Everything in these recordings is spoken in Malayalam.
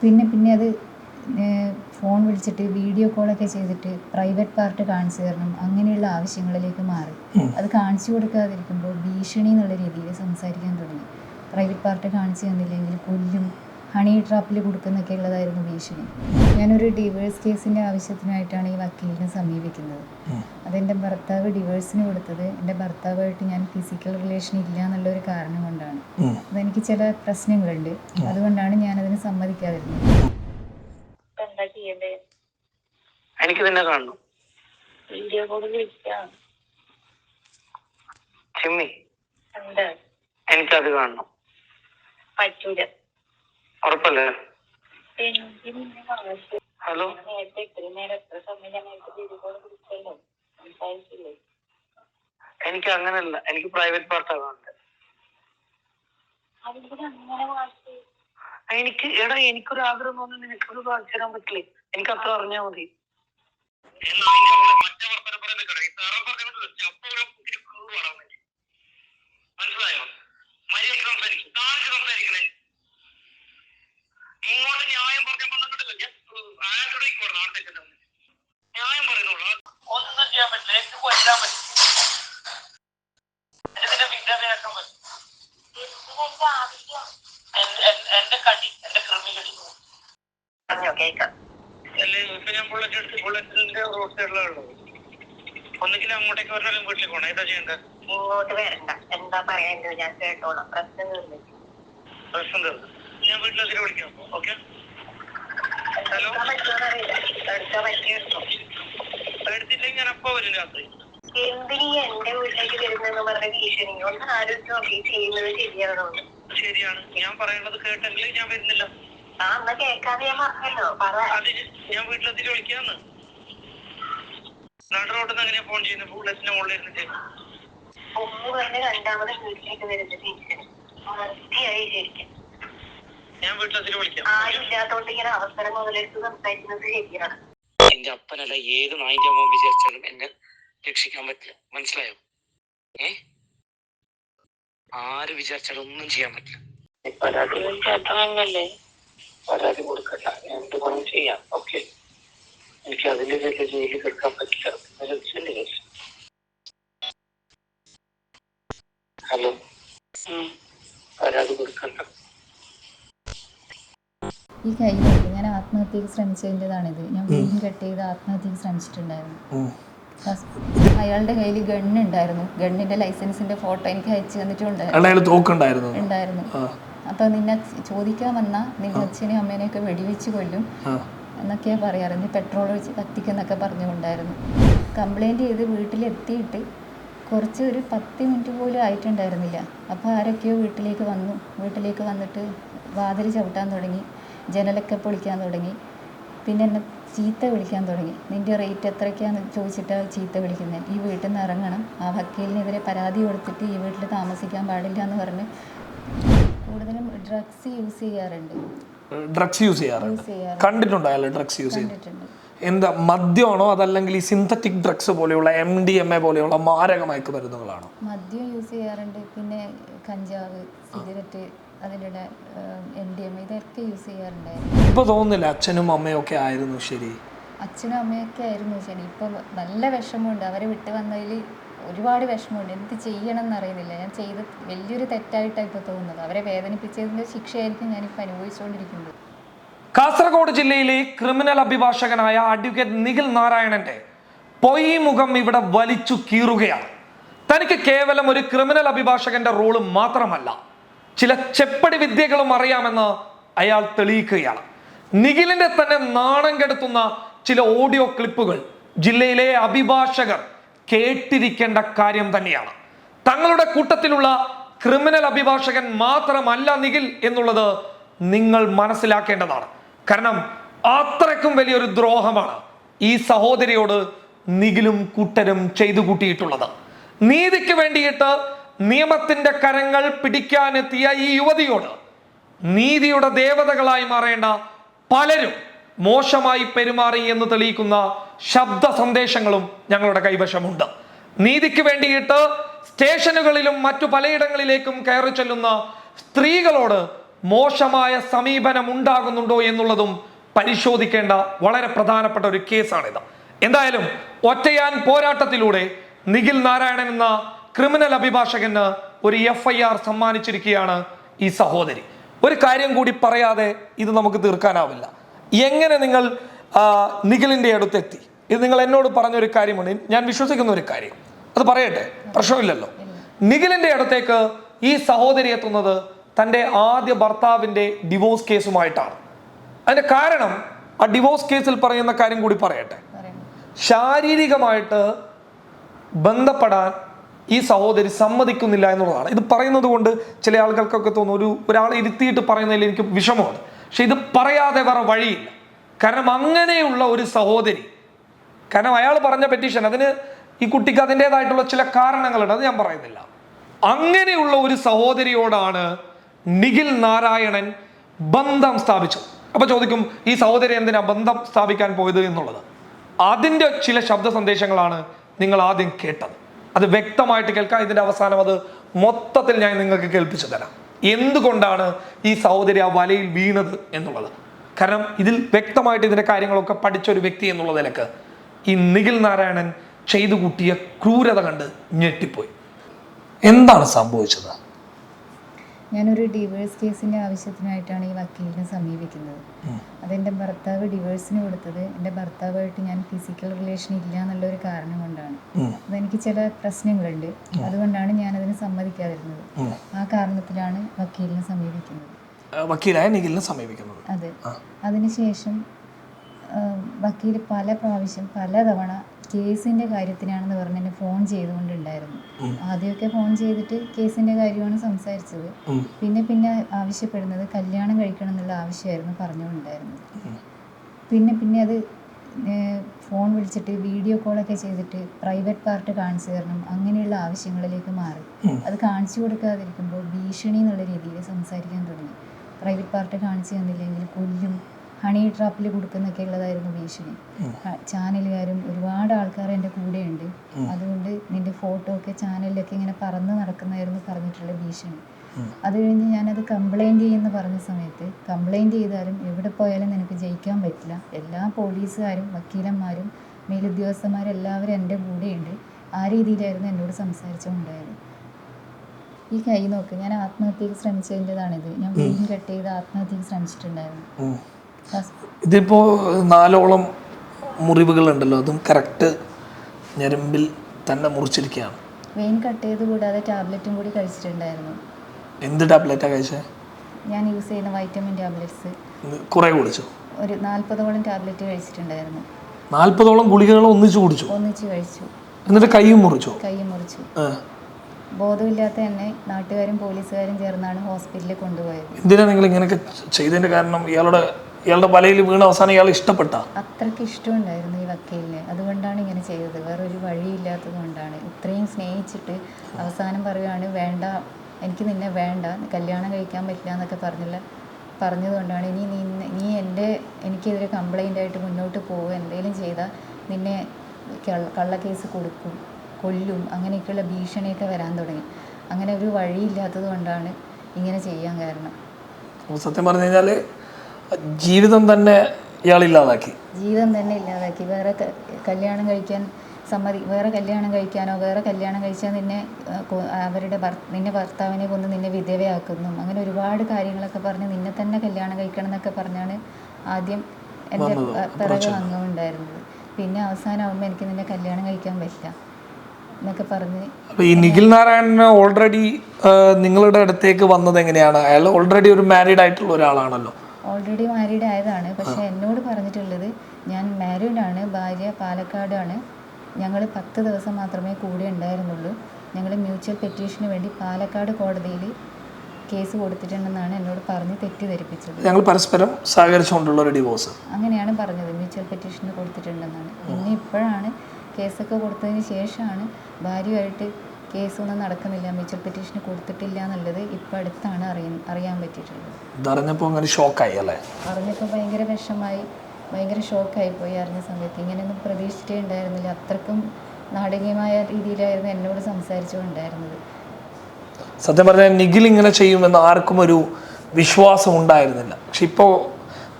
പിന്നെ പിന്നെ അത് ഫോൺ വിളിച്ചിട്ട് വീഡിയോ കോളൊക്കെ ചെയ്തിട്ട് പ്രൈവറ്റ് പാർട്ട് കാണിച്ചു തരണം അങ്ങനെയുള്ള ആവശ്യങ്ങളിലേക്ക് മാറി. അത് കാണിച്ചു കൊടുക്കാതിരിക്കുമ്പോൾ ഭീഷണി എന്നുള്ള രീതിയിൽ സംസാരിക്കാൻ തുടങ്ങി. പ്രൈവറ്റ് പാർട്ട് കാണിച്ചു തന്നില്ലെങ്കിൽ കൊല്ലും ഹണി ട്രാപ്പിൽ കൊടുക്കുന്നൊക്കെ ഉള്ളതായിരുന്നു ഭീഷണി. ഞാനൊരു ഡിവേഴ്സ് കേസിന്റെ ആവശ്യത്തിനായിട്ടാണ് ഈ വക്കീലിനെ സമീപിക്കുന്നത്. അതെന്റെ ഭർത്താവ് ഡിവേഴ്സിന് കൊടുത്തത്. എന്റെ ഭർത്താവായിട്ട് ഞാൻ ഫിസിക്കൽ റിലേഷൻ ഇല്ല എന്നുള്ള ഒരു കാരണം കൊണ്ടാണ്. അതെനിക്ക് ചില പ്രശ്നങ്ങളുണ്ട്. അതുകൊണ്ടാണ് ഞാൻ ഞാനതിന് സമ്മതിക്കാതിരുന്നത്. ഇപ്പൊ എന്താ ചെയ്യണ്ടേ? എനിക്ക് നിന്നെ കാണണം. വീഡിയോ കോൾ വിളിക്കാം. ചിമ്മി എനിക്കത് കാണണം. പറ്റൂല. ഉറപ്പല്ലേ? ഹലോ? എനിക്ക് അങ്ങനല്ല എനിക്ക് പ്രൈവറ്റ് പാർട്ടാ വേണ്ടത്. എനിക്ക് എടാ എനിക്കൊരു ആഗ്രഹം തോന്നുന്നു നിനക്കൊരു കാണിച്ചു തരാൻ പറ്റില്ലേ? എനിക്ക് അത്ര അറിഞ്ഞാ മതി. മനസ്സിലായോ? മര്യാദ സംസാരിക്കും. താഴെ സംസാരിക്കണേ. ഇങ്ങോട്ട് ന്യായം പറഞ്ഞു ഞാൻ ആരുടെ ന്യായം പറയുന്നുള്ളൂ. ഒന്നും ചെയ്യാൻ പറ്റില്ല. എനിക്ക് കൊല്ലാൻ പറ്റും. എന്റെ പറ്റും കടി കടി പറഞ്ഞോ കേക്കാം റോഡ് ഒന്നുകിൽ അങ്ങോട്ടേക്ക് വരണം വീട്ടിലേക്ക് പോകണം എന്താ ചെയ്യേണ്ടത്? ഇങ്ങോട്ട് വരണ്ട. എന്താ പറയണ്ടത്? ഞാൻ കേട്ടോളാം. പ്രശ്നങ്ങളില്ല പ്രശ്നം തീർന്നു ഞാൻ വീട്ടിലെത്തിട്ട് വിളിക്കാം ഓക്കെ ഹലോ എടുത്തില്ലെങ്കിൽ ഞാൻ അപ്പൊ വരും രാത്രി. എന്തിനീ എന്റെ വീട്ടിലേക്ക് വരുന്നെന്ന് പറഞ്ഞ ഭീഷണി? ഒന്ന് ആലോചിച്ച് നോക്കി. ചെയ്യുന്നത് ശരിയാണോ ശരിയാണ്. ഞാൻ പറയുന്നത് കേട്ടെങ്കിൽ ഞാൻ വരുന്നില്ല. ആ എന്നാ കേൾക്കാതെ ഞാൻ പറഞ്ഞല്ലോ. പറ. അത് ഞാൻ വീട്ടിലെത്തിട്ട് വിളിക്കാന്ന്. നാട് റോട്ടിൽ നിന്ന് എങ്ങനെയാ ഫോൺ ചെയ്യുന്നത് ബുള്ളറ്റിന്റെ മുകളിൽ ഇരുന്നിട്ട്. ഒന്ന് പറഞ്ഞ് രണ്ടാമത് വീട്ടിലേക്ക് വരുന്നത് ഭീഷണി. വൃത്തിയായി ശരിക്കും. ഞാൻ വീട്ടിലെത്തിട്ട് വിളിക്കാം. ആരും ഇല്ലാത്തോണ്ട് ഇങ്ങനെ അവസരം മുതലെടുത്ത് സംസാരിക്കുന്നത് ശരിയാണ്. എന്റെ അപ്പനല്ല ഏത് നായിന്റെ അമ്മ വിചാരിച്ചാലും എന്നെ രക്ഷിക്കാൻ പറ്റില്ല. മനസ്സിലായോ? ഏ? ആര് വിചാരിച്ചാലും ഒന്നും ചെയ്യാൻ പറ്റില്ല. പരാതി കൊടുക്കണ്ട. ഞാൻ എന്ത് പണം ചെയ്യാം. ഓക്കെ. എനിക്ക് അതിന്റെ പേരിൽ ജയിലിൽ കിടക്കാൻ പറ്റില്ല. ഹലോ. പരാതി കൊടുക്കണ്ട. ഈ കഴിഞ്ഞ ഞാൻ ആത്മഹത്യക്ക് ശ്രമിച്ചതിന്റെതാണിത്. ഞാൻ വീണ്ടും കട്ട് ചെയ്ത് ആത്മഹത്യക്ക് ശ്രമിച്ചിട്ടുണ്ടായിരുന്നു. അയാളുടെ കയ്യിൽ ഗണ്ണ് ഉണ്ടായിരുന്നു ഗണ്ണിന്റെ ലൈസൻസിന്റെ ഫോട്ടോ എനിക്ക് അയച്ചു തന്നിട്ടുണ്ടായിരുന്നു ഉണ്ടായിരുന്നു. അപ്പൊ നിന്നെ ചോദിക്കാൻ വന്ന നിന്റെ അച്ഛനെയും അമ്മേനെയൊക്കെ വെടിവെച്ച് കൊല്ലും എന്നൊക്കെയാ പറയാറ്. നീ പെട്രോൾ ഒഴിച്ച് കത്തിക്കുന്നൊക്കെ പറഞ്ഞുകൊണ്ടായിരുന്നു. കംപ്ലൈന്റ് ചെയ്ത് വീട്ടിലെത്തിയിട്ട് കുറച്ച് ഒരു പത്ത് മിനിറ്റ് പോലും ആയിട്ടുണ്ടായിരുന്നില്ല. അപ്പോൾ ആരൊക്കെയോ വീട്ടിലേക്ക് വന്നു. വീട്ടിലേക്ക് വന്നിട്ട് വാതിൽ ചവിട്ടാൻ തുടങ്ങി. ജനലൊക്കെ പൊളിക്കാൻ തുടങ്ങി. പിന്നെ എന്നെ ചീത്ത വിളിക്കാൻ തുടങ്ങി. നിന്റെ റേറ്റ് എത്രയ്ക്കാന്ന് ചോദിച്ചിട്ട് ചീത്ത വിളിക്കുന്നത് ഈ വീട്ടിൽ നിന്ന് ഇറങ്ങണം. ആ വക്കീലിനെതിരെ പരാതി കൊടുത്തിട്ട് ഈ വീട്ടിൽ താമസിക്കാൻ പാടില്ല എന്ന് പറഞ്ഞ് കൂടുതലും ഡ്രഗ്സ് യൂസ് ചെയ്യാറുണ്ട്. ഡ്രഗ്സ് യൂസ് ചെയ്യാറുണ്ട്. കണ്ടിട്ടുണ്ടോ അയാൾ ഡ്രഗ്സ് യൂസ് ചെയ്തിട്ടുണ്ട് എന്താ മദ്യമാണോ അതല്ലെങ്കിൽ ഈ സിന്തറ്റിക് ഡ്രഗ്സ് പോലെയുള്ള എം ഡി എം എ പോലെയുള്ള മാരക മയക്കുമരുന്നുകളാണോ മദ്യം യൂസ് ചെയ്യാറുണ്ട്. പിന്നെ കഞ്ചാവ് സിഗരറ്റ് അതിലുള്ള എം ഡി എം ഇതൊക്കെ യൂസ് ചെയ്യാറുണ്ടായിരുന്നു ഇപ്പൊ തോന്നുന്നില്ല അച്ഛനും അമ്മയും ഒക്കെ ആയിരുന്നു ശരി? അച്ഛനും അമ്മയൊക്കെ ആയിരുന്നു ശരി. ഇപ്പം നല്ല വിഷമമുണ്ട്. അവരെ വിട്ടു വന്നതിൽ ഒരുപാട് വിഷമമുണ്ട്. എന്ത് ചെയ്യണം എന്നറിയുന്നില്ല. ഞാൻ ചെയ്ത് വലിയൊരു തെറ്റായിട്ടാണ് ഇപ്പോൾ തോന്നുന്നത്. അവരെ വേദനിപ്പിച്ചതിന്റെ ശിക്ഷയായിരിക്കും ഞാനിപ്പോൾ അനുഭവിച്ചുകൊണ്ടിരിക്കുന്നത്. കാസർഗോഡ് ജില്ലയിലെ ക്രിമിനൽ അഭിഭാഷകനായ അഡ്വക്കേറ്റ് നിഖിൽ നാരായണന്റെ പൊയ് മുഖം ഇവിടെ വലിച്ചു കീറുകയാണ്. തനിക്ക് കേവലം ഒരു ക്രിമിനൽ അഭിഭാഷകന്റെ റോൾ മാത്രമല്ല ചില ചെപ്പടി വിദ്യകളും അറിയാമെന്ന് അയാൾ തെളിയിക്കുകയാണ്. നിഖിലിന്റെ തന്നെ നാണം കെടുത്തുന്ന ചില ഓഡിയോ ക്ലിപ്പുകൾ ജില്ലയിലെ അഭിഭാഷകർ കേട്ടിരിക്കേണ്ട കാര്യം തന്നെയാണ്. തങ്ങളുടെ കൂട്ടത്തിലുള്ള ക്രിമിനൽ അഭിഭാഷകൻ മാത്രമല്ല നിഖിൽ എന്നുള്ളത് നിങ്ങൾ മനസ്സിലാക്കേണ്ടതാണ്. കാരണം അത്രയ്ക്കും വലിയൊരു ദ്രോഹമാണ് ഈ സഹോദരിയോട് നിഖിലും കൂട്ടരും ചെയ്തു കൂട്ടിയിട്ടുള്ളത് നീതിക്ക് വേണ്ടിയിട്ട് നിയമത്തിന്റെ കരങ്ങൾ പിടിക്കാനെത്തിയ ഈ യുവതിയോട് നീതിയുടെ ദേവതകളായി മാറേണ്ട പലരും മോശമായി പെരുമാറി എന്ന് തെളിയിക്കുന്ന ശബ്ദ സന്ദേശങ്ങളും ഞങ്ങളുടെ കൈവശമുണ്ട്. നീതിക്ക് വേണ്ടിയിട്ട് സ്റ്റേഷനുകളിലും മറ്റു പലയിടങ്ങളിലേക്കും കയറി ചെല്ലുന്ന സ്ത്രീകളോട് മോശമായ സമീപനം ഉണ്ടാകുന്നുണ്ടോ എന്നുള്ളതും പരിശോധിക്കേണ്ട വളരെ പ്രധാനപ്പെട്ട ഒരു കേസാണിത്. എന്തായാലും ഒറ്റയാൻ പോരാട്ടത്തിലൂടെ നിഖിൽ നാരായണൻ എന്ന ക്രിമിനൽ അഭിഭാഷകന് ഒരു എഫ് ഐ ആർ സമ്മാനിച്ചിരിക്കുകയാണ് ഈ സഹോദരി. ഒരു കാര്യം കൂടി പറയാതെ ഇത് നമുക്ക് തീർക്കാനാവില്ല. എങ്ങനെ നിങ്ങൾ നിഖിലിന്റെ അടുത്തെത്തി? ഇത് നിങ്ങൾ എന്നോട് പറഞ്ഞൊരു കാര്യമാണ് ഞാൻ വിശ്വസിക്കുന്ന ഒരു കാര്യം. അത് പറയട്ടെ പ്രശ്നമില്ലല്ലോ. നിഖിലിന്റെ അടുത്തേക്ക് ഈ സഹോദരി എത്തുന്നത് തന്റെ ആദ്യ ഭർത്താവിന്റെ ഡിവോഴ്സ് കേസുമായിട്ടാണ്. അതിന്റെ കാരണം ആ ഡിവോഴ്സ് കേസിൽ പറയുന്ന കാര്യം കൂടി പറയട്ടെ. ശാരീരികമായിട്ട് ബന്ധപ്പെടാൻ ഈ സഹോദരി സമ്മതിക്കുന്നില്ല എന്നുള്ളതാണ്. ഇത് പറയുന്നത് കൊണ്ട് ചില ആളുകൾക്കൊക്കെ തോന്നും ഒരു ഒരാളെ ഇരുത്തിയിട്ട് പറയുന്നതിൽ എനിക്ക് വിഷമമാണ് പക്ഷെ ഇത് പറയാതെ വേറെ വഴിയില്ല. കാരണം അങ്ങനെയുള്ള ഒരു സഹോദരി കാരണം അയാൾ പറഞ്ഞ പെറ്റീഷൻ അതിന് ഈ കുട്ടിക്ക് അതിന്റെതായിട്ടുള്ള ചില കാരണങ്ങളുണ്ട്. അത് ഞാൻ പറയുന്നില്ല. അങ്ങനെയുള്ള ഒരു സഹോദരിയോടാണ് നിഖിൽ നാരായണൻ ബന്ധം സ്ഥാപിച്ചത്. അപ്പൊ ചോദിക്കും ഈ സഹോദരി എന്തിനാ ബന്ധം സ്ഥാപിക്കാൻ പോയത് എന്നുള്ളത്? അതിന്റെ ചില ശബ്ദ സന്ദേശങ്ങളാണ് നിങ്ങൾ ആദ്യം കേട്ടത്. അത് വ്യക്തമായിട്ട് കേൾക്കാം. ഇതിന്റെ അവസാനം അത് മൊത്തത്തിൽ ഞാൻ നിങ്ങൾക്ക് കേൾപ്പിച്ചു തരാം. എന്തുകൊണ്ടാണ് ഈ സഹോദരി ആ വലയിൽ വീണത് എന്നുള്ളത്? കാരണം ഇതിൽ വ്യക്തമായിട്ട് ഇതിന്റെ കാര്യങ്ങളൊക്കെ പഠിച്ച ഒരു വ്യക്തി എന്നുള്ള നിലയ്ക്ക് ഈ നിഖിൽ നാരായണൻ ചെയ്തു കൂട്ടിയ ക്രൂരത കണ്ട് ഞെട്ടിപ്പോയി. എന്താണ് സംഭവിച്ചത്? ഞാനൊരു ഡിവോഴ്സ് കേസിന്റെ ആവശ്യത്തിനായിട്ടാണ് ഈ വക്കീലിനെ സമീപിക്കുന്നത്. അതെന്റെ ഭർത്താവ് ഡിവോഴ്സിന് കൊടുത്തത്. എന്റെ ഭർത്താവായിട്ട് ഞാൻ ഫിസിക്കൽ റിലേഷൻ ഇല്ല എന്നുള്ള ഒരു കാരണം കൊണ്ടാണ്. അതെനിക്ക് ചില പ്രശ്നങ്ങളുണ്ട്. അതുകൊണ്ടാണ് ഞാൻ ഞാനതിന് സമ്മതിക്കാതിരുന്നത്. ആ കാരണത്തിലാണ് വക്കീലിനെ സമീപിക്കുന്നത്. വക്കീലായ നിഖിലിനെ സമീപിക്കുന്നത്. അതെ. അതിനുശേഷം വക്കീൽ വക്കീൽ പല പ്രാവശ്യം പലതവണ കേസിന്റെ കാര്യത്തിനാണെന്ന് പറഞ്ഞ് എന്നെ ഫോൺ ചെയ്തുകൊണ്ടുണ്ടായിരുന്നു. ആദ്യമൊക്കെ ഫോൺ ചെയ്തിട്ട് കേസിന്റെ കാര്യമാണ് സംസാരിച്ചത്. പിന്നെ പിന്നെ ആവശ്യപ്പെടുന്നത് കല്യാണം കഴിക്കണം എന്നുള്ള ആവശ്യമായിരുന്നു പറഞ്ഞുകൊണ്ടായിരുന്നത് പിന്നെ പിന്നെ അത് ഫോൺ വിളിച്ചിട്ട് വീഡിയോ കോളൊക്കെ ചെയ്തിട്ട് പ്രൈവറ്റ് പാർട്ട് കാണിച്ചു തരണം അങ്ങനെയുള്ള ആവശ്യങ്ങളിലേക്ക് മാറി. അത് കാണിച്ചു കൊടുക്കാതിരിക്കുമ്പോൾ ഭീഷണി എന്നുള്ള രീതിയിൽ സംസാരിക്കാൻ തുടങ്ങി. പ്രൈവറ്റ് പാർട്ട് കാണിച്ചു തന്നില്ലെങ്കിൽ കൊല്ലും. ഹണി ട്രാപ്പിൽ കൊടുക്കുന്നൊക്കെ ഉള്ളതായിരുന്നു ഭീഷണി. ചാനലുകാരും ഒരുപാട് ആൾക്കാർ എന്റെ കൂടെയുണ്ട്. അതുകൊണ്ട് നിന്റെ ഫോട്ടോ ഒക്കെ ചാനലിലൊക്കെ ഇങ്ങനെ പറന്ന് നടക്കുന്നതായിരുന്നു പറഞ്ഞിട്ടുള്ള ഭീഷണി. അത് കഴിഞ്ഞ് ഞാനത് കംപ്ലൈന്റ് ചെയ്യുമെന്ന് പറഞ്ഞ സമയത്ത് കംപ്ലൈന്റ് ചെയ്താലും എവിടെ പോയാലും നിനക്ക് ജയിക്കാൻ പറ്റില്ല. എല്ലാ പോലീസുകാരും വക്കീലന്മാരും മേലുദ്യോഗസ്ഥന്മാരെല്ലാവരും എന്റെ കൂടെയുണ്ട്. ആ രീതിയിലായിരുന്നു എന്നോട് സംസാരിച്ചുകൊണ്ടായത് ഈ കൈ നോക്ക് ഞാൻ ആത്മഹത്യക്ക് ശ്രമിച്ചതിന്റെതാണിത്. ഞാൻ വീണ്ടും കട്ട് ചെയ്ത് ആത്മഹത്യക്ക് ശ്രമിച്ചിട്ടുണ്ടായിരുന്നു. ഉം. ഫസ്റ്റ് ഇതിപ്പോ നാലോളം മുറിവുകളുണ്ടല്ലോ അതും കറക്റ്റ് ഞരമ്പിൽ തന്നെ മുറിച്ചിരിക്കുകയാണ്. വെയിൻ കട്ട് ചെയ്ത് കൂടാതെ ടാബ്ലറ്റും കൂടി കഴിച്ചിട്ടുണ്ടായിരുന്നു. എന്ത് ടാബ്ലറ്റാ കഴിച്ചേ? ഞാൻ യൂസ് ചെയ്യുന്ന വൈറ്റമിൻ ടാബ്ലറ്റ്സ് കുറേ കുടിച്ചു? ഒരു നാൽപ്പതോളം ടാബ്ലറ്റ് കഴിച്ചിട്ടുണ്ടായിരുന്നു. നാൽപ്പതോളം ഗുളികകൾ ഒന്നിച്ച് കുടിച്ചു? ഒന്നിച്ച് കഴിച്ചു. എന്നിട്ട് കൈയും മുറിച്ചു? കൈയും മുറിച്ചു. ബോധമില്ലാത്ത എന്നെ നാട്ടുകാരും പോലീസുകാരും ചേർന്നാണ് ഹോസ്പിറ്റലിൽ കൊണ്ടുപോയത്. എന്തിനാ നിങ്ങൾ ഇങ്ങനെയൊക്കെ ചെയ്തതിന്റെ കാരണം ഇയാളുടെ ഇയാളുടെ വലയിൽ വീണ അവസാനം ഇയാൾ ഇഷ്ടപ്പെട്ട? അത്രയ്ക്ക് ഇഷ്ടമുണ്ടായിരുന്നു ഈ വക്കീലിനെ. അതുകൊണ്ടാണ് ഇങ്ങനെ ചെയ്തത്. വേറൊരു വഴിയില്ലാത്തത് കൊണ്ടാണ്. ഇത്രയും സ്നേഹിച്ചിട്ട് അവസാനം പറയുകയാണ് വേണ്ട എനിക്ക് നിന്നെ വേണ്ട. കല്യാണം കഴിക്കാൻ പറ്റില്ല എന്നൊക്കെ പറഞ്ഞില്ല പറഞ്ഞതുകൊണ്ടാണ് ഇനി നീ നീ എന്റെ എനിക്കെതിരെ കംപ്ലൈന്റ് ആയിട്ട് മുന്നോട്ട് പോകുക എന്തെങ്കിലും ചെയ്താൽ നിന്നെ കള്ള- കള്ളക്കേസ് കൊടുക്കും കൊല്ലും അങ്ങനെയൊക്കെയുള്ള ഭീഷണിയൊക്കെ വരാൻ തുടങ്ങി. അങ്ങനെ ഒരു വഴിയില്ലാത്തത് കൊണ്ടാണ് ഇങ്ങനെ ചെയ്യാൻ കാരണം. സത്യം പറഞ്ഞു കഴിഞ്ഞാൽ ജീവിതം തന്നെ ഇയാൾ ഇല്ലാതാക്കി. ജീവിതം തന്നെ ഇല്ലാതാക്കി. വേറെ കല്യാണം കഴിക്കാൻ സമ്മതി വേറെ കല്യാണം കഴിക്കാനോ വേറെ കല്യാണം കഴിച്ചാൽ നിന്നെ അവരുടെ നിന്നെ ഭർത്താവിനെ കൊന്ന് നിന്നെ വിധവയാക്കുന്നു. അങ്ങനെ ഒരുപാട് കാര്യങ്ങളൊക്കെ പറഞ്ഞ് നിന്നെ തന്നെ കല്യാണം കഴിക്കണം എന്നൊക്കെ പറഞ്ഞാണ് ആദ്യം എന്റെ പിറകെ വന്നുകൊണ്ടായിരുന്നത്. പിന്നെ അവസാനമാകുമ്പോൾ എനിക്ക് നിന്നെ കല്യാണം കഴിക്കാൻ പറ്റില്ല എന്നൊക്കെ പറഞ്ഞ് ഈ നിഖിൽ നാരായണന് ഓൾറെഡി നിങ്ങളുടെ അടുത്തേക്ക് വന്നത് എങ്ങനെയാണ്? അയാൾ ഓൾറെഡി ഒരു മാരീഡ് ആയിട്ടുള്ള ഒരാളാണല്ലോ. ഓൾറെഡി മാരീഡ് ആയതാണ്. പക്ഷെ എന്നോട് പറഞ്ഞിട്ടുള്ളത് ഞാൻ മാരീഡ് ആണ് ഭാര്യ പാലക്കാടാണ് ഞങ്ങൾ പത്ത് ദിവസം മാത്രമേ കൂടെ ഉണ്ടായിരുന്നുള്ളൂ. ഞങ്ങൾ മ്യൂച്വൽ പെറ്റീഷന് വേണ്ടി പാലക്കാട് കോടതിയിൽ കേസ് കൊടുത്തിട്ടുണ്ടെന്നാണ് എന്നോട് പറഞ്ഞ് തെറ്റിദ്ധരിപ്പിച്ചത്. ഞങ്ങൾ പരസ്പരം സഹകരിച്ചുകൊണ്ടുള്ള ഒരു ഡിവോഴ്സ് അങ്ങനെയാണ് പറഞ്ഞത്. മ്യൂച്വൽ പെറ്റീഷന് കൊടുത്തിട്ടുണ്ടെന്നാണ്. പിന്നെ ഇപ്പോഴാണ് കേസൊക്കെ കൊടുത്തതിന് ശേഷമാണ് ഭാര്യയായിട്ട് കേസൊന്നും നടക്കുന്നില്ല. മ്യൂച്വൽ പെറ്റീഷന് കൊടുത്തിട്ടില്ല എന്നുള്ളത് ഇപ്പൊ അടുത്താണ് അറിയാൻ അറിയാൻ പറ്റിയിട്ടുള്ളത്. ഇതറിഞ്ഞപ്പോൾ അങ്ങനെ ഷോക്കായി അല്ലേ? അറിഞ്ഞപ്പോൾ ഭയങ്കര വിഷമായി. ഭയങ്കര ഷോക്കായി പോയി അറിഞ്ഞ സമയത്ത്. ഇങ്ങനെയൊന്നും പ്രതീക്ഷിച്ചിട്ടേ ഉണ്ടായിരുന്നില്ല അത്രക്കും നാടകീയമായ രീതിയിലായിരുന്നു എന്നോട് സംസാരിച്ചുകൊണ്ടായിരുന്നത്. സത്യം പറഞ്ഞാൽ നിഖിൽ ഇങ്ങനെ ചെയ്യുമെന്ന് ആർക്കും ഒരു വിശ്വാസം ഉണ്ടായിരുന്നില്ല. പക്ഷെ ഇപ്പോൾ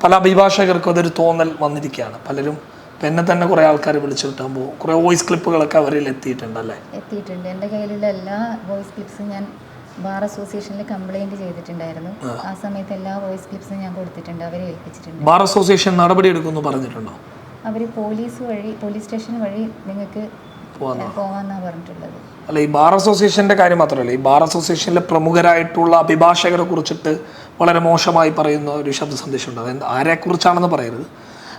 പല അഭിഭാഷകർക്കും അതൊരു തോന്നൽ വന്നിരിക്കുകയാണ്. പലരും ഇപ്പം എന്നെ തന്നെ കുറെ ആൾക്കാർ വിളിച്ചിട്ടാൻ പോകും. കുറെ വോയിസ് ക്ലിപ്പുകളൊക്കെ അവരിൽ എത്തിയിട്ടുണ്ട് അല്ലേ എത്തിയിട്ടുണ്ട്. എന്റെ കയ്യിലുള്ള എല്ലാ വോയിസ് ക്ലിപ്സും ഞാൻ ബാർ അസോസിയേഷനിൽ കംപ്ലൈന്റ് ചെയ്തിട്ടുണ്ടായിരുന്നു. ആ. സമയത്ത് എല്ലാ വോയിസ് ക്ലിപ്സും ഞാൻ കൊടുത്തിട്ടുണ്ട്. അവരെ ഏൽപ്പിച്ചിട്ടുണ്ട്. ബാർ അസോസിയേഷൻ നടപടി എടുക്കുമെന്ന് പറഞ്ഞിട്ടുണ്ടോ? അവർ പോലീസ് വഴി പോലീസ് സ്റ്റേഷൻ വഴി നിങ്ങൾക്ക് പോകാമെന്നാണ് പറഞ്ഞിട്ടുള്ളത്. അല്ല ഈ ബാർ അസോസിയേഷന്റെ കാര്യം മാത്രമല്ല ഈ ബാർ അസോസിയേഷനിലെ പ്രമുഖരായിട്ടുള്ള അഭിഭാഷകരെ കുറിച്ചിട്ട് വളരെ മോശമായി പറയുന്ന ഒരു ശബ്ദ സന്ദേശം ഉണ്ട് ആരെ കുറിച്ചാണെന്ന് പറയരുത്.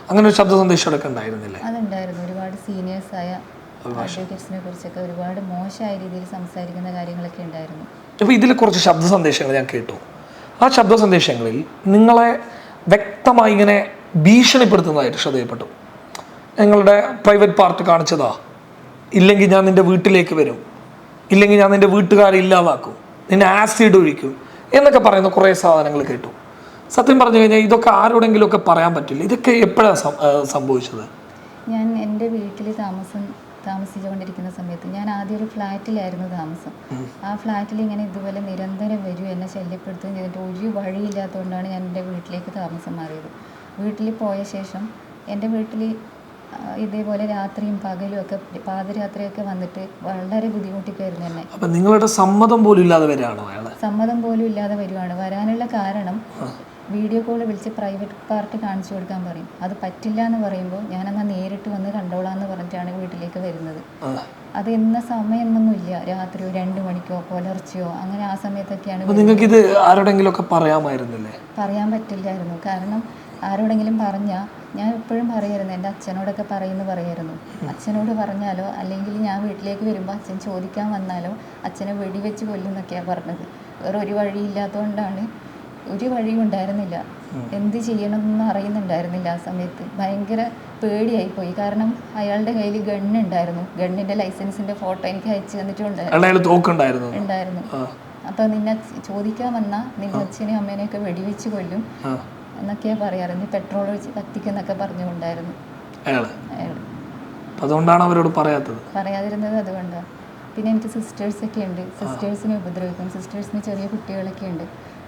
അങ്ങനെ ഒരു ശബ്ദ സന്ദേശം അടക്കം ഉണ്ടായിരുന്നില്ലേ? അതുണ്ടായിരുന്നു. ഒരുപാട് സീനിയേഴ്സായ അഡ്വക്കേറ്റ്സിനെ കുറിച്ചൊക്കെ ഒരുപാട് മോശമായ രീതിയിൽ സംസാരിക്കുന്ന കാര്യങ്ങളൊക്കെ ഉണ്ടായിരുന്നു. അപ്പോൾ ഇതിൽ കുറച്ച് ശബ്ദ സന്ദേശങ്ങൾ ഞാൻ കേട്ടു. ആ ശബ്ദ സന്ദേശങ്ങളിൽ നിങ്ങളെ വ്യക്തമായി ഇങ്ങനെ ഭീഷണിപ്പെടുത്തുന്നതായിട്ട് ശ്രദ്ധയപ്പെട്ടു നിങ്ങളുടെ പ്രൈവറ്റ് പാർട്ട് കാണിച്ചതാ. ഇല്ലെങ്കിൽ ഞാൻ നിന്റെ വീട്ടിലേക്ക് വരും. ഇല്ലെങ്കിൽ ഞാൻ നിന്റെ വീട്ടുകാരെ ഇല്ലാതാക്കും. നിന്നെ ആസിഡ് ഒഴിക്കും. എന്നൊക്കെ പറയുന്ന കുറേ സാധനങ്ങൾ കേട്ടു. സത്യം പറഞ്ഞു കഴിഞ്ഞാൽ ഇതൊക്കെ ആരോടെങ്കിലും ഒക്കെ പറയാൻ പറ്റില്ല? ഇതൊക്കെ എപ്പോഴാണ് സംഭവിച്ചത്? ഞാൻ എന്റെ വീട്ടിൽ താമസം താമസിച്ചുകൊണ്ടിരിക്കുന്ന സമയത്ത് ഞാൻ ആദ്യം ഒരു ഫ്ലാറ്റിലായിരുന്നു താമസം. ആ ഫ്ലാറ്റിൽ ഇങ്ങനെ ഇതുപോലെ നിരന്തരം വരും എന്നെ ശല്യപ്പെടുത്തുകയും ചെയ്തിട്ട് ഒരു വഴിയില്ലാത്തതുകൊണ്ടാണ് ഞാൻ എന്റെ വീട്ടിലേക്ക് താമസം മാറിയത്. വീട്ടിൽ പോയ ശേഷം എന്റെ വീട്ടിൽ ഇതേപോലെ രാത്രിയും പകലും ഒക്കെ പാതിരാത്രിയൊക്കെ വന്നിട്ട് വളരെ ബുദ്ധിമുട്ടിക്കായിരുന്നു എന്നെ. നിങ്ങളുടെ സമ്മതം പോലും ഇല്ലാതെ വരികയാണോ സമ്മതം പോലും ഇല്ലാതെ വരുവാണ്. വരാനുള്ള കാരണം വീഡിയോ കോൾ വിളിച്ച് പ്രൈവറ്റ് പാർട്ടി കാണിച്ചു കൊടുക്കാൻ പറയും. അത് പറ്റില്ല എന്ന് പറയുമ്പോൾ ഞാനെന്നാൽ നേരിട്ട് വന്ന് കണ്ടോളാം എന്ന് പറഞ്ഞിട്ടാണ് വീട്ടിലേക്ക് വരുന്നത്. അത് എന്ന സമയമൊന്നുമില്ല. രാത്രി രണ്ട് മണിക്കോ പുലർച്ചയോ അങ്ങനെ ആ സമയത്തൊക്കെയാണ് നിങ്ങൾക്ക് ഇത് ആരോടെങ്കിലുമൊക്കെ പറയാമായിരുന്നില്ലേ? പറയാൻ പറ്റില്ലായിരുന്നു. കാരണം ആരോടെങ്കിലും പറഞ്ഞാൽ ഞാൻ എപ്പോഴും പറയായിരുന്നു. എന്റെ അച്ഛനോടൊക്കെ പറയുന്നു പറയായിരുന്നു. അച്ഛനോട് പറഞ്ഞാലോ അല്ലെങ്കിൽ ഞാൻ വീട്ടിലേക്ക് വരുമ്പോൾ അച്ഛൻ ചോദിക്കാൻ വന്നാലോ അച്ഛനെ വെടിവെച്ച് കൊല്ലുന്നൊക്കെയാണ് പറഞ്ഞത്. വേറെ ഒരു വഴിയില്ലാത്തതുകൊണ്ടാണ് ഒരു വഴിയും ഉണ്ടായിരുന്നില്ല. എന്ത് ചെയ്യണമെന്ന് അറിയുന്നുണ്ടായിരുന്നില്ല ആ സമയത്ത്. ഭയങ്കര പേടിയായി പോയി കാരണം അയാളുടെ കയ്യിൽ ഗണ്ണുണ്ടായിരുന്നു ഗണ്ണിന്റെ ലൈസൻസിന്റെ ഫോട്ടോ എനിക്ക് അയച്ചു തന്നിട്ടുണ്ടായിരുന്നു ഉണ്ടായിരുന്നു. അപ്പൊ നിന്നെ ചോദിക്കാൻ വന്നാൽ നിന്റെ അച്ഛനെയും അമ്മേനെയൊക്കെ വെടിവെച്ച് കൊല്ലും എന്നൊക്കെയാ പറയാറ്. നീ പെട്രോൾ ഒഴിച്ച് കത്തിക്കുന്നൊക്കെ പറഞ്ഞുകൊണ്ടായിരുന്നു. അതുകൊണ്ടാണ് അവരോട് പറയാത്തത്. പറയാതിരുന്നത് അതുകൊണ്ടാണ് പിന്നെ എനിക്ക് സിസ്റ്റേഴ്സൊക്കെ ഉണ്ട്. സിസ്റ്റേഴ്സിനെ ഉപദ്രവിക്കും. സിസ്റ്റേഴ്സിന് ചെറിയ കുട്ടികളൊക്കെ ഉണ്ട്.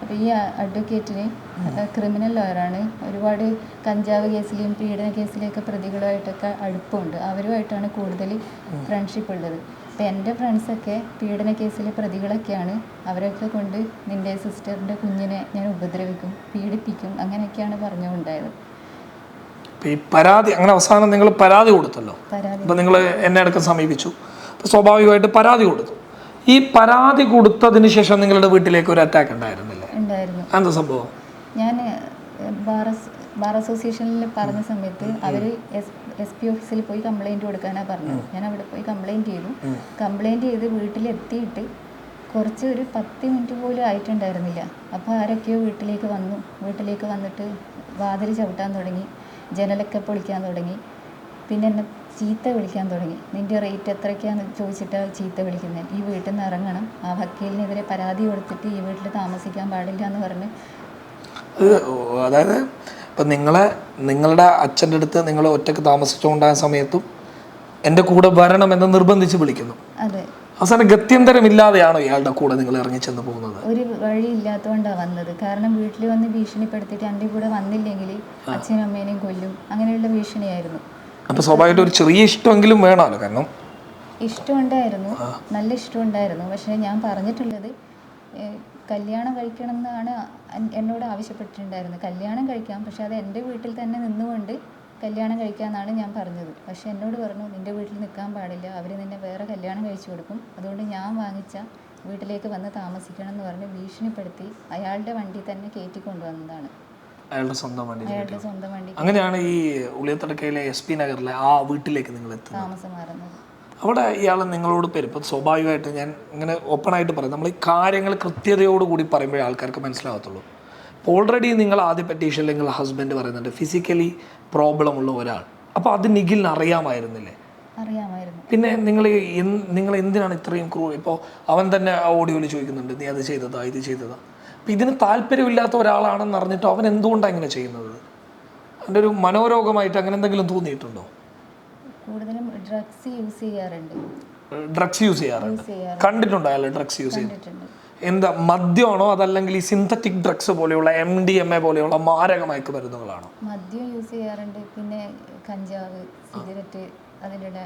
അപ്പോൾ ഈ അഡ്വക്കേറ്റിന് ക്രിമിനൽ ലോയറാണ് ഒരുപാട് കഞ്ചാവ് കേസിലെയും പീഡന കേസിലെയൊക്കെ പ്രതികളുമായിട്ടൊക്കെ അടുപ്പമുണ്ട് അവരുമായിട്ടാണ് കൂടുതൽ ഫ്രണ്ട്ഷിപ്പ് ഉള്ളത്. അപ്പോൾ എന്റെ ഫ്രണ്ട്സൊക്കെ പീഡന കേസിലെ പ്രതികളൊക്കെയാണ്. അവരൊക്കെ കൊണ്ട് നിന്റെ സിസ്റ്ററിന്റെ കുഞ്ഞിനെ ഞാൻ ഉപദ്രവിക്കും പീഡിപ്പിക്കും അങ്ങനെയൊക്കെയാണ് പറഞ്ഞുകൊണ്ടായത്. അപ്പം ഈ പരാതി അങ്ങനെ അവസാനം നിങ്ങൾ പരാതി കൊടുത്തല്ലോ. അപ്പം നിങ്ങൾ എന്നെ അടക്കം സമീപിച്ചു. സ്വാഭാവികമായിട്ട് പരാതി കൊടുത്തു. ഈ പരാതി കൊടുത്തതിന് ശേഷം നിങ്ങളുടെ വീട്ടിലേക്ക് ഒരു അറ്റാക്ക് ഉണ്ടായിരുന്നില്ലേ. ഉണ്ടായിരുന്നു എന്താ സംഭവം? ഞാൻ ബാർ ബാർ അസോസിയേഷനിൽ പറഞ്ഞ സമയത്ത് അവർ എസ് എസ് പി ഓഫീസിൽ പോയി കംപ്ലൈന്റ് കൊടുക്കാനാണ് പറഞ്ഞത്. ഞാൻ അവിടെ പോയി കംപ്ലൈന്റ് ചെയ്തു. കംപ്ലൈന്റ് ചെയ്ത് വീട്ടിലെത്തിയിട്ട് കുറച്ച് ഒരു പത്ത് മിനിറ്റ് പോലും ആയിട്ടുണ്ടായിരുന്നില്ല. അപ്പോൾ ആരൊക്കെയോ വീട്ടിലേക്ക് വന്നു. വീട്ടിലേക്ക് വന്നിട്ട് വാതിൽ ചവിട്ടാൻ തുടങ്ങി. ജനലൊക്കെ പൊളിക്കാൻ തുടങ്ങി. പിന്നെ എന്നെ ചീത്ത വിളിക്കാൻ തുടങ്ങി. നിന്റെ റേറ്റ് എത്രയ്ക്കാന്ന് ചോദിച്ചിട്ട് ചീത്ത വിളിക്കുന്നത് ഈ വീട്ടിൽ നിന്ന് ഇറങ്ങണം. ആ വക്കീലിനെതിരെ പരാതി കൊടുത്തിട്ട് ഈ വീട്ടിൽ താമസിക്കാൻ പാടില്ല എന്ന് പറഞ്ഞ്. അതായത് ഇപ്പം നിങ്ങളെ നിങ്ങളുടെ അച്ഛന്റെ അടുത്ത് നിങ്ങൾ ഒറ്റയ്ക്ക് താമസിച്ചുകൊണ്ടായ സമയത്തും എന്റെ കൂടെ വരണം എന്ന് നിർബന്ധിച്ച് വിളിക്കുന്നു. അതെ. അവസാനം ഗത്യന്തരമില്ലാതെയാണോ ഇയാളുടെ കൂടെ നിങ്ങൾ ഇറങ്ങി ചെന്ന് പോകുന്നത്? ഒരു വഴി ഇല്ലാത്തതുകൊണ്ടാണ് വന്നത്. കാരണം വീട്ടിൽ വന്ന് ഭീഷണിപ്പെടുത്തിയിട്ട് എന്റെ കൂടെ വന്നില്ലെങ്കിൽ അച്ഛനും അമ്മേനെയും കൊല്ലും. അങ്ങനെയുള്ള ഭീഷണിയായിരുന്നു. അപ്പോൾ സ്വാഭാവികമായിട്ട് ഒരു ചെറിയ ഇഷ്ടമെങ്കിലും വേണമല്ലോ കാരണം ഇഷ്ടമുണ്ടായിരുന്നു. നല്ല ഇഷ്ടമുണ്ടായിരുന്നു. പക്ഷേ ഞാൻ പറഞ്ഞിട്ടുള്ളത് കല്യാണം കഴിക്കണം എന്നാണ് എന്നോട് ആവശ്യപ്പെട്ടിട്ടുണ്ടായിരുന്നത് കല്യാണം കഴിക്കാം പക്ഷേ അത് എന്റെ വീട്ടിൽ തന്നെ നിന്നുകൊണ്ട് കല്യാണം കഴിക്കാമെന്നാണ് ഞാൻ പറഞ്ഞത്. പക്ഷേ എന്നോട് പറഞ്ഞു നിന്റെ വീട്ടിൽ നിൽക്കാൻ പാടില്ല. അവർ നിന്നെ വേറെ കല്യാണം കഴിച്ചു കൊടുക്കും. അതുകൊണ്ട് ഞാൻ വാങ്ങിച്ച വീട്ടിലേക്ക് വന്ന് താമസിക്കണം എന്ന് പറഞ്ഞ് ഭീഷണിപ്പെടുത്തി അയാളുടെ വണ്ടി തന്നെ കയറ്റി കൊണ്ടുവന്നതാണ്. അയാളുടെ സ്വന്തം വണ്ടി സ്വന്തം വണ്ടി അങ്ങനെയാണ് ഈ ഉളിയത്തടക്കയിലെ എസ് പി നഗറിലെ ആ വീട്ടിലേക്ക് നിങ്ങൾ എത്തുന്നത്. താമസം മാറുന്നത്. അവിടെ ഇയാൾ നിങ്ങളോട് പേര് ഇപ്പം സ്വാഭാവികമായിട്ട് ഞാൻ ഇങ്ങനെ ഓപ്പൺ ആയിട്ട് പറയും. നമ്മൾ ഈ കാര്യങ്ങൾ കൃത്യതയോടുകൂടി പറയുമ്പോഴേ ആൾക്കാർക്ക് മനസ്സിലാകത്തുള്ളൂ. ഇപ്പോൾ ഓൾറെഡി നിങ്ങൾ ആദ്യ പെറ്റീഷനിൽ നിങ്ങൾ ഹസ്ബൻഡ് പറയുന്നുണ്ട് ഫിസിക്കലി പ്രോബ്ലം ഉള്ള ഒരാൾ. അപ്പോൾ അത് നിഖിലിന് അറിയാമായിരുന്നില്ലേ? അറിയാമായിരുന്നു. പിന്നെ നിങ്ങൾ നിങ്ങൾ എന്തിനാണ് ഇത്രയും ക്രൂ ഇപ്പോൾ അവൻ തന്നെ ഓഡിയോയിൽ ചോദിക്കുന്നുണ്ട് നീ അത് ചെയ്തതാ ഇത് ചെയ്തതാ? അപ്പം ഇതിന് താല്പര്യമില്ലാത്ത ഒരാളാണെന്ന് അറിഞ്ഞിട്ട് അവൻ എന്തുകൊണ്ടാണ് ഇങ്ങനെ ചെയ്യുന്നത്? അതിന്റെ ഒരു മനോരോഗമായിട്ട് അങ്ങനെ എന്തെങ്കിലും തോന്നിയിട്ടുണ്ടോ? കൂടുതലും ഡ്രഗ്സ് യൂസ് ചെയ്യാറുണ്ട്. ഡ്രഗ്സ് യൂസ് ചെയ്യാറുണ്ട്. കണ്ടിട്ടുണ്ടോ അയാൾ ഡ്രഗ്സ് യൂസ് ചെയ്യുന്നത്? എന്താ മദ്യമാണോ അതല്ലെങ്കിൽ ഈ സിന്തറ്റിക് ഡ്രഗ്സ് പോലെയുള്ള എം ഡി എം എ പോലെയുള്ള മാരക മയക്കുമരുന്നുകളാണോ? മദ്യം യൂസ് ചെയ്യാറുണ്ട്. പിന്നെ കഞ്ചാവ് സിഗരറ്റ് അതിലൂടെ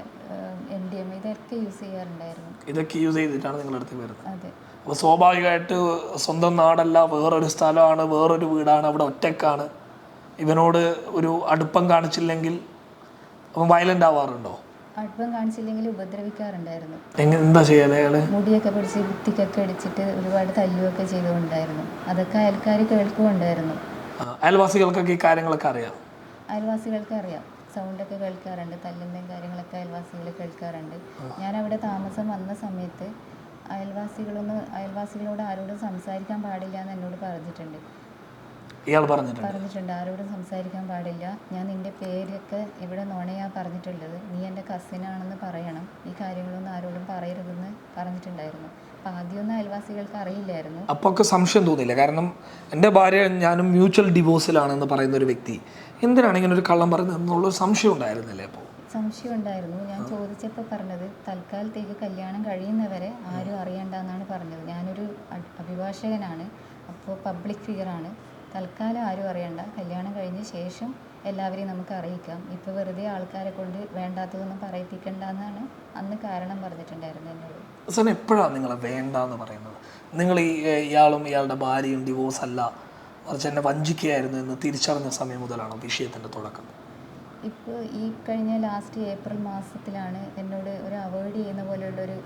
എം ഡി എം ഇതൊക്കെ യൂസ് ചെയ്യാറുണ്ടായിരുന്നു. ഇതൊക്കെ യൂസ് ചെയ്തിട്ടാണ് നിങ്ങളുടെ അടുത്ത് വരുന്നത്. അതെ. അപ്പോൾ സ്വാഭാവികമായിട്ട് സ്വന്തം നാടല്ല വേറൊരു സ്ഥലമാണ് വേറൊരു വീടാണ് അവിടെ ഒറ്റക്കാണ്. ഇവനോട് ഒരു അടുപ്പം കാണിച്ചില്ലെങ്കിൽ അവൻ വയലന്റ് ആവാറുണ്ടോ? അടുപ്പം കാണിച്ചില്ലെങ്കിൽ ഉപദ്രവിക്കാറുണ്ടായിരുന്നു. എന്താ അയാൾ മുടിയൊക്കെ പിടിച്ച് ഭിത്തിക്കൊക്കെ അടിച്ചിട്ട് ഒരുപാട് തല്ലുകയൊക്കെ ചെയ്തുകൊണ്ടായിരുന്നു. അതൊക്കെ അയൽക്കാർ കേൾക്കുന്നുണ്ടായിരുന്നു അയൽവാസികൾക്കൊക്കെ ഈ കാര്യങ്ങളൊക്കെ അറിയാം? അയൽവാസികൾക്ക് അറിയാം. സൗണ്ടൊക്കെ കേൾക്കാറുണ്ട് തല്ലിന്റെയും കാര്യങ്ങളൊക്കെ അയൽവാസികൾ കേൾക്കാറുണ്ട്. ഞാൻ അവിടെ താമസം വന്ന സമയത്ത് അയൽവാസികളൊന്ന് അയൽവാസികളോട് ആരോടും സംസാരിക്കാൻ പാടില്ല എന്ന് എന്നോട് പറഞ്ഞിട്ടുണ്ട്. ഇയാൾ പറഞ്ഞിട്ടുണ്ട്? പറഞ്ഞിട്ടുണ്ട്. ആരോടും സംസാരിക്കാൻ പാടില്ല. ഞാൻ നിന്റെ പേരൊക്കെ ഇവിടെ നുണയാ പറഞ്ഞിട്ടുള്ളത്? നീ എന്റെ കസിനാണെന്ന് പറയണം. ഈ കാര്യങ്ങളൊന്നും ആരോടും പറയരുതെന്ന് പറഞ്ഞിട്ടുണ്ടായിരുന്നു. അപ്പം ആദ്യമൊന്നും അയൽവാസികൾക്ക് അറിയില്ലായിരുന്നു. അപ്പോൾ സംശയം തോന്നിയില്ല. കാരണം എന്റെ ഭാര്യ ഞാനും മ്യൂച്വൽ ഡിവോഴ്സിലാണെന്ന് പറയുന്ന ഒരു വ്യക്തി. എന്തിനാണ് ഇങ്ങനെ ഒരു കള്ളം പറയുന്നത് എന്നുള്ളൊരു സംശയം ഉണ്ടായിരുന്നില്ലേ അപ്പോൾ? സംശയം ഉണ്ടായിരുന്നു ഞാൻ ചോദിച്ചപ്പോൾ പറഞ്ഞത് തൽക്കാലത്തേക്ക് കല്യാണം കഴിയുന്നവരെ ആരും അറിയണ്ടെന്നാണ് പറഞ്ഞത്. ഞാനൊരു അഭിഭാഷകനാണ് അപ്പോൾ പബ്ലിക് ഫിഗറാണ് തൽക്കാലം ആരും അറിയണ്ട. കല്യാണം കഴിഞ്ഞ ശേഷം എല്ലാവരെയും നമുക്ക് അറിയിക്കാം. ഇപ്പോൾ വെറുതെ ആൾക്കാരെ കൊണ്ട് വേണ്ടാത്തതൊന്നും പറയിപ്പിക്കണ്ട എന്നാണ് അന്ന് കാരണം പറഞ്ഞിട്ടുണ്ടായിരുന്നു എന്നോട്. സാറിന് എപ്പോഴാണ് നിങ്ങൾ വേണ്ട എന്ന് പറയുന്നത്? നിങ്ങൾ ഈ ഇയാളും ഇയാളുടെ ഭാര്യയും ഡിവോഴ്സ് അല്ല. മറിച്ച് എന്നെ വഞ്ചിക്കുകയായിരുന്നു എന്ന് തിരിച്ചറിഞ്ഞ സമയം മുതലാണോ വിഷയത്തിന്റെ തുടക്കം? ഇപ്പോൾ ഈ കഴിഞ്ഞ ലാസ്റ്റ് ഏപ്രിൽ മാസത്തിലാണ് എന്നോട് ഒരു അവോയ്ഡ് ചെയ്യുന്ന പോലെയുള്ളൊരു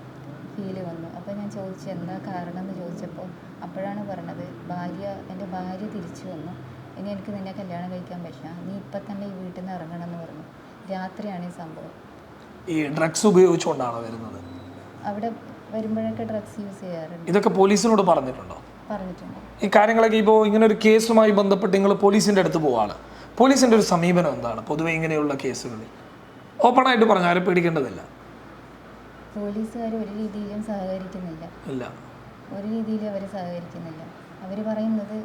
ഫീൽ വന്നു. അപ്പോൾ ഞാൻ ചോദിച്ചു എന്താ കാരണം? എന്ന് ചോദിച്ചപ്പോൾ അപ്പോഴാണ് പറഞ്ഞത് ഭാര്യ എന്റെ ഭാര്യ തിരിച്ചു വന്നു. ഇനി എനിക്ക് നിന്നെ കല്യാണം കഴിക്കാൻ പറ്റില്ല. നീ ഇപ്പം തന്നെ ഈ വീട്ടിൽ നിന്ന് ഇറങ്ങണം എന്ന് പറഞ്ഞു. രാത്രിയാണ് ഈ സംഭവം. ഈ ഡ്രഗ്സ് ഉപയോഗിച്ചുകൊണ്ടാണോ വരുന്നത്? അവിടെ വരുമ്പോഴൊക്കെ ഡ്രഗ്സ് യൂസ് ചെയ്യാറുണ്ട്. ഇതൊക്കെ പോലീസിനോട് പറഞ്ഞിട്ടുണ്ടോ? പറഞ്ഞിട്ടുണ്ട്. ഈ കാര്യങ്ങളൊക്കെ ഇപ്പോൾ ഇങ്ങനെ ഒരു കേസുമായി ബന്ധപ്പെട്ട് നിങ്ങൾ പോലീസിന്റെ അടുത്ത് പോവാണ്. പോലീസിന്റെ ഒരു സമീപനം എന്താണ്? പൊതുവെ ഇങ്ങനെയുള്ള കേസുകളിൽ. ഓപ്പണായിട്ട് പറഞ്ഞു ആരും പേടിക്കേണ്ടതില്ല. പോലീസുകാർ ഒരു രീതിയിലും സഹകരിക്കുന്നില്ല. ഇല്ല. ഒരു രീതിയിലും അവർ സഹകരിക്കുന്നില്ല. അവർ പറയുന്നത്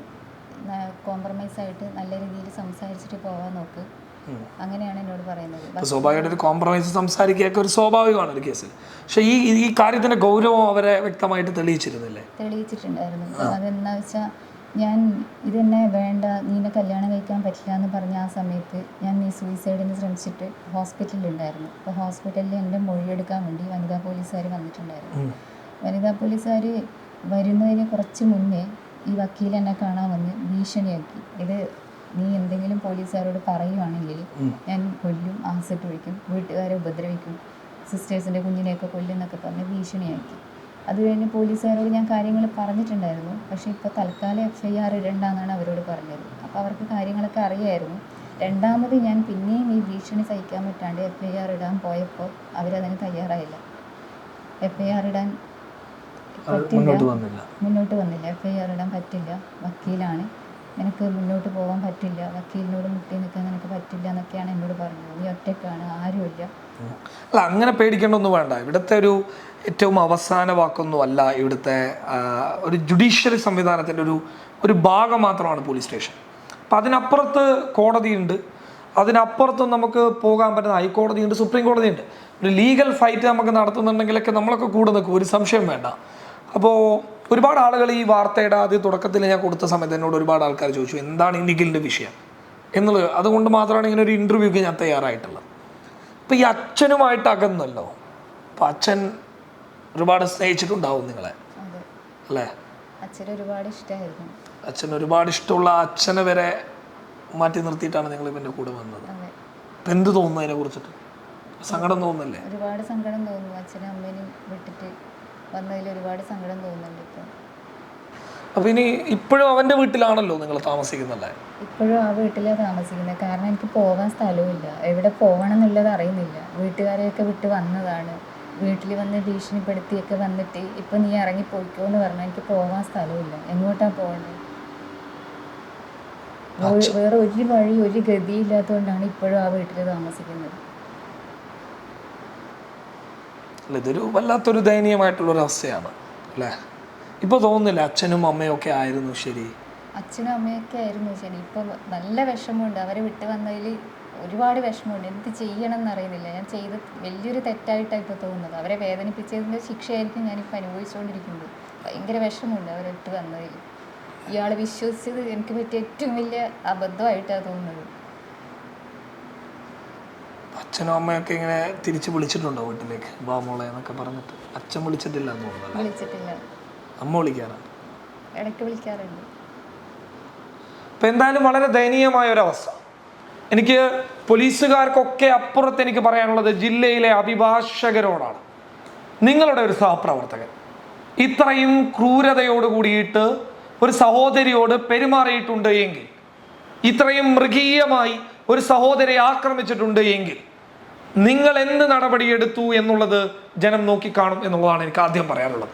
കോംപ്രമൈസ് ആയിട്ട് നല്ല രീതിയിൽ സംസാരിച്ചിട്ട് പോകാൻ നോക്ക്. അങ്ങനെയാണ് എന്നോട് പറയുന്നത്. സ്വാഭാവികമായിട്ട് ഒരു കോംപ്രമൈസ് സംസാരിക്കുകയൊക്കെ ഒരു സ്വാഭാവികമാണ് ഒരു കേസിൽ. പക്ഷെ ഈ ഈ കാര്യത്തിന്റെ ഗൗരവം അവരെ വ്യക്തമായിട്ട് തെളിയിച്ചിരുന്നില്ലേ? തെളിയിച്ചിട്ടുണ്ടായിരുന്നു. അതെന്താ വെച്ചാൽ ഞാൻ ഇതെന്നെ വേണ്ട നീനെ കല്യാണം കഴിക്കാൻ പറ്റില്ല എന്ന് പറഞ്ഞ ആ സമയത്ത് ഞാൻ നീ സൂയിസൈഡിന് ശ്രമിച്ചിട്ട് ഹോസ്പിറ്റലിലുണ്ടായിരുന്നു അപ്പോൾ ഹോസ്പിറ്റലിൽ എന്റെ മൊഴിയെടുക്കാൻ വേണ്ടി വനിതാ പോലീസുകാർ വന്നിട്ടുണ്ടായിരുന്നു. വനിതാ പോലീസുകാർ വരുന്നതിന് കുറച്ച് മുന്നേ ഈ വക്കീൽ എന്നെ കാണാൻ വന്ന് ഭീഷണിയാക്കി. ഇത് നീ എന്തെങ്കിലും പോലീസുകാരോട് പറയുവാണെങ്കിൽ ഞാൻ കൊല്ലും ആസിട്ട് ഒഴിക്കും വീട്ടുകാരെ ഉപദ്രവിക്കും സിസ്റ്റേഴ്സിന്റെ കുഞ്ഞിനെയൊക്കെ കൊല്ലും എന്നൊക്കെ പറഞ്ഞ് ഭീഷണിയാക്കി. അത് കഴിഞ്ഞ് പോലീസുകാരോട് ഞാൻ കാര്യങ്ങൾ പറഞ്ഞിട്ടുണ്ടായിരുന്നു. പക്ഷേ ഇപ്പോൾ തൽക്കാലം എഫ് ഐ ആർ ഇടണ്ടെന്നാണ് അവരോട് പറഞ്ഞത്. അപ്പോൾ അവർക്ക് കാര്യങ്ങളൊക്കെ അറിയായിരുന്നു. രണ്ടാമത് ഞാൻ പിന്നെയും ഈ ഭീഷണി സഹിക്കാൻ പറ്റാണ്ട് എഫ് ഐ ആർ ഇടാൻ പോയപ്പോൾ അവരതിന് തയ്യാറായില്ല. എഫ് ഐ ആർ ഇടാൻ പറ്റില്ല. മുന്നോട്ട് വന്നില്ല. മുന്നോട്ട് വന്നില്ല. എഫ് ഐ ആർ ഇടാൻ പറ്റില്ല. വക്കീലാണ്. നിനക്ക് മുന്നോട്ട് പോകാൻ പറ്റില്ല വക്കീലിനോട് മുട്ടി നിൽക്കാൻ നിനക്ക് പറ്റില്ല എന്നൊക്കെയാണ് എന്നോട് പറഞ്ഞത്. നീ ഒറ്റക്കാണ് ആരുമില്ല. അല്ല അങ്ങനെ പേടിക്കേണ്ടൊന്നും വേണ്ട. ഇവിടുത്തെ ഒരു ഏറ്റവും അവസാന വാക്കൊന്നും അല്ല ഇവിടുത്തെ ഒരു ജുഡീഷ്യറി സംവിധാനത്തിന്റെ ഒരു ഒരു ഭാഗം മാത്രമാണ് പോലീസ് സ്റ്റേഷൻ അപ്പം അതിനപ്പുറത്ത് കോടതിയുണ്ട്. അതിനപ്പുറത്ത് നമുക്ക് പോകാൻ പറ്റുന്ന ഹൈക്കോടതിയുണ്ട് സുപ്രീം കോടതിയുണ്ട്. ഒരു ലീഗൽ ഫൈറ്റ് നമുക്ക് നടത്തുന്നുണ്ടെങ്കിലൊക്കെ നമ്മളൊക്കെ കൂടെ നിൽക്കും ഒരു സംശയം വേണ്ട. അപ്പോൾ ഒരുപാട് ആളുകൾ ഈ വാർത്തയുടെ ആദ്യ തുടക്കത്തിൽ ഞാൻ കൊടുത്ത സമയത്ത് എന്നോട് ഒരുപാട് ആൾക്കാർ ചോദിച്ചു എന്താണ് ഈ നിഖിലിന്റെ വിഷയം? എന്നുള്ളത് അതുകൊണ്ട് മാത്രമാണ് ഇങ്ങനെ ഒരു ഇന്റർവ്യൂക്ക് ഞാൻ തയ്യാറായിട്ടുള്ളത്. അപ്പം ഈ അച്ഛനുമായിട്ട് അകന്നല്ലോ. അപ്പം അച്ഛൻ ഒരുപാട് സ്നേഹിച്ചിട്ടുണ്ടാവും നിങ്ങളെ അല്ലേ? അച്ഛന് ഒരുപാട് ഇഷ്ടമായിരുന്നു അച്ഛൻ ഒരുപാട് ഇഷ്ടമുള്ള അച്ഛനെ വരെ മാറ്റി നിർത്തിയിട്ടാണ് നിങ്ങൾ ഇവന്റെ കൂടെ വന്നത്. എന്ത് തോന്നുന്നു അതിനെ കുറിച്ചിട്ട്? സങ്കടം തോന്നുന്നില്ലേ? ഒരുപാട് സങ്കടം തോന്നുന്നു. അച്ഛനും അമ്മേനും വിട്ടിട്ട് വന്നതിൽ ഒരുപാട് സങ്കടം തോന്നുന്നുണ്ട് ഇപ്പം. അപ്പൊ ഇനി ഇപ്പോഴും അവന്റെ വീട്ടിലാണല്ലോ നിങ്ങൾ താമസിക്കുന്നല്ലേ? ഇപ്പോഴും ആ വീട്ടിലാണ് താമസിക്കുന്നത്. കാരണം എനിക്ക് പോകാൻ സ്ഥലവുമില്ല. എവിടെ പോകണം എന്നുള്ളത് അറിയുന്നില്ല. വീട്ടുകാരെയൊക്കെ വിട്ട് വന്നതാണ്. വീട്ടിൽ വന്ന് ഭീഷണിപ്പെടുത്തിയൊക്കെ വന്നിട്ട് ഇപ്പൊ നീ ഇറങ്ങി പോയിക്കോ എന്ന് പറഞ്ഞാൽ എനിക്ക് പോകാൻ സ്ഥലമില്ല എങ്ങോട്ടാ പോകണ്ടത് വേറെ ഒരു വഴി ഒരു ഗതിയില്ലാത്തതുകൊണ്ടാണ് ഇപ്പോഴും ആ വീട്ടിൽ താമസിക്കുന്നത്. അല്ല ഇതൊരു വല്ലാത്തൊരു ദയനീയമായിട്ടുള്ളൊരു അവസ്ഥയാണ് അല്ലേ? ഇപ്പോൾ തോന്നുന്നില്ല അച്ഛനും അമ്മയും ഒക്കെ ആയിരുന്നു ശരി. അച്ഛനും അമ്മയൊക്കെ ആയിരുന്നു ശരി. ഇപ്പോൾ നല്ല വിഷമമുണ്ട്. അവരെ വിട്ട് വന്നതിൽ ഒരുപാട് വിഷമമുണ്ട്. എന്ത് ചെയ്യണം എന്നറിയുന്നില്ല ഞാൻ ചെയ്ത് വലിയൊരു തെറ്റായിട്ടാണ് ഇപ്പോൾ തോന്നുന്നത്. അവരെ വേദനിപ്പിച്ചതിന്റെ ശിക്ഷയായിരിക്കും ഞാനിപ്പോൾ അനുഭവിച്ചുകൊണ്ടിരിക്കുന്നത് ഭയങ്കര വിഷമമുണ്ട് അവരെ വിട്ട് വന്നതിൽ ഇയാൾ വിശ്വസിച്ചത് എനിക്ക് പറ്റിയ ഏറ്റവും വലിയ അബദ്ധമായിട്ടാണ് തോന്നുന്നത്. അച്ഛനും അമ്മയൊക്കെ ഇങ്ങനെ തിരിച്ച് വിളിച്ചിട്ടുണ്ടോ വീട്ടിലേക്ക്? ബാമോളെ എന്നൊക്കെ പറഞ്ഞിട്ട്. അച്ഛൻ വിളിച്ചിട്ടില്ല എന്ന് തോന്നുന്നു വിളിച്ചിട്ടില്ല. അമ്മ വിളിക്കാറാണ് ഇടയ്ക്ക് വിളിക്കാറുണ്ട്. എന്തായാലും വളരെ ദയനീയമായ ഒരവസ്ഥ എനിക്ക് പോലീസുകാർക്കൊക്കെ അപ്പുറത്ത് എനിക്ക് പറയാനുള്ളത് ജില്ലയിലെ അഭിഭാഷകരോടാണ്. നിങ്ങളുടെ ഒരു സഹപ്രവർത്തകൻ. ഇത്രയും ക്രൂരതയോട് കൂടിയിട്ട് ഒരു സഹോദരിയോട് പെരുമാറിയിട്ടുണ്ട് എങ്കിൽ ഇത്രയും മൃഗീയമായി ഒരു സഹോദരിയെ ആക്രമിച്ചിട്ടുണ്ട് എങ്കിൽ നിങ്ങൾ എന്ത് നടപടിയെടുത്തു എന്നുള്ളത് ജനം നോക്കിക്കാണും എന്നുള്ളതാണ് എനിക്ക് ആദ്യം പറയാനുള്ളത്.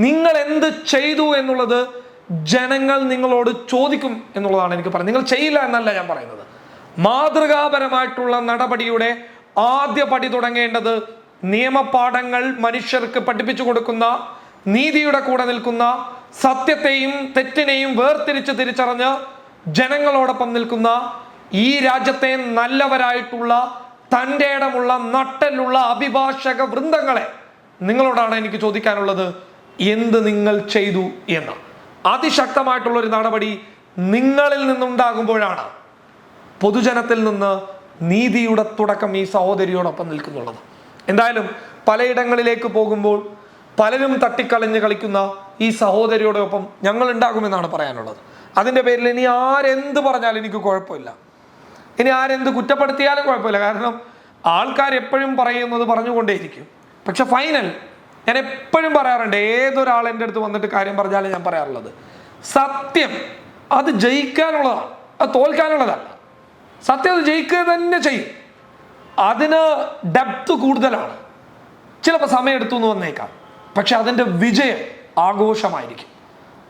നിങ്ങൾ എന്ത് ചെയ്തു എന്നുള്ളത് ജനങ്ങൾ നിങ്ങളോട് ചോദിക്കും എന്നുള്ളതാണ് എനിക്ക് പറയുന്നത്. നിങ്ങൾ ചെയ്യില്ല എന്നല്ല ഞാൻ പറയുന്നത്. മാതൃകാപരമായിട്ടുള്ള നടപടിയുടെ ആദ്യ പടി തുടങ്ങേണ്ടത് നിയമപാഠങ്ങൾ മനുഷ്യർക്ക് പഠിപ്പിച്ചു കൊടുക്കുന്ന നീതിയുടെ കൂടെ നിൽക്കുന്ന സത്യത്തെയും തെറ്റിനെയും വേർതിരിച്ച് തിരിച്ചറിഞ്ഞ് ജനങ്ങളോടൊപ്പം നിൽക്കുന്ന ഈ രാജ്യത്തെ നല്ലവരായിട്ടുള്ള തന്റെ ഇടമുള്ള നട്ടലുള്ള അഭിഭാഷക വൃന്ദങ്ങളെ നിങ്ങളോടാണ് എനിക്ക് ചോദിക്കാനുള്ളത് എന്ത് നിങ്ങൾ ചെയ്തു എന്ന്. അതിശക്തമായിട്ടുള്ള ഒരു നടപടി നിങ്ങളിൽ നിന്നുണ്ടാകുമ്പോഴാണ് പൊതുജനത്തിൽ നിന്ന് നീതിയുടെ തുടക്കം ഈ സഹോദരിയോടൊപ്പം നിൽക്കുന്നുള്ളത്. എന്തായാലും പലയിടങ്ങളിലേക്ക് പോകുമ്പോൾ പലരും തട്ടിക്കളഞ്ഞ് കളിക്കുന്ന ഈ സഹോദരിയോടൊപ്പം ഞങ്ങൾ ഉണ്ടാകുമെന്നാണ് പറയാനുള്ളത്. അതിന്റെ പേരിൽ ഇനി ആരെന്ത് പറഞ്ഞാലും എനിക്ക് കുഴപ്പമില്ല. ഇനി ആരെന്ത് കുറ്റപ്പെടുത്തിയാലും കുഴപ്പമില്ല. കാരണം ആൾക്കാർ എപ്പോഴും പറയുന്നത് പറഞ്ഞുകൊണ്ടേയിരിക്കും. പക്ഷെ ഫൈനൽ ഞാൻ എപ്പോഴും പറയാറുണ്ട് ഏതൊരാൾ എന്റെ അടുത്ത് വന്നിട്ട് കാര്യം പറഞ്ഞാലും ഞാൻ പറയാറുള്ളത്. സത്യം അത് ജയിക്കാനുള്ളതാണ്. അത് തോൽക്കാനുള്ളതല്ല. സത്യം അത് ജയിക്കുക തന്നെ ചെയ്യും. അതിന് ഡെപ്ത് കൂടുതലാണ്. ചിലപ്പോൾ സമയം എടുത്തു എന്ന് വന്നേക്കാം. പക്ഷെ അതിന്റെ വിജയം ആഘോഷമായിരിക്കും.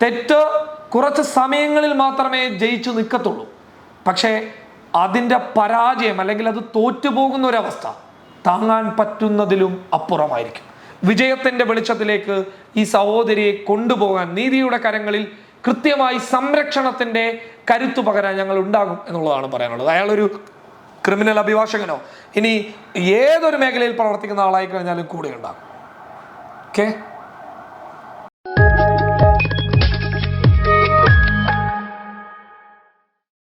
തെറ്റ് കുറച്ച് സമയങ്ങളിൽ മാത്രമേ ജയിച്ചു നിൽക്കത്തുള്ളൂ. പക്ഷേ അതിന്റെ പരാജയം അല്ലെങ്കിൽ അത് തോറ്റുപോകുന്ന ഒരവസ്ഥ താങ്ങാൻ പറ്റുന്നതിലും അപ്പുറമായിരിക്കും. വിജയത്തിന്റെ വെളിച്ചത്തിലേക്ക് ഈ സഹോദരിയെ കൊണ്ടുപോകാൻ നീതിയുടെ കരങ്ങളിൽ കൃത്യമായി സംരക്ഷണത്തിന്റെ കരുത്തു പകരാൻ ഞങ്ങൾ ഉണ്ടാകും എന്നുള്ളതാണ് പറയാനുള്ളത്. അയാളൊരു ക്രിമിനൽ അഭിഭാഷകനോ ഇനി ഏതൊരു മേഖലയിൽ പ്രവർത്തിക്കുന്ന ആളായി കഴിഞ്ഞാലും കൂടെ ഉണ്ടാകും. ഓക്കെ?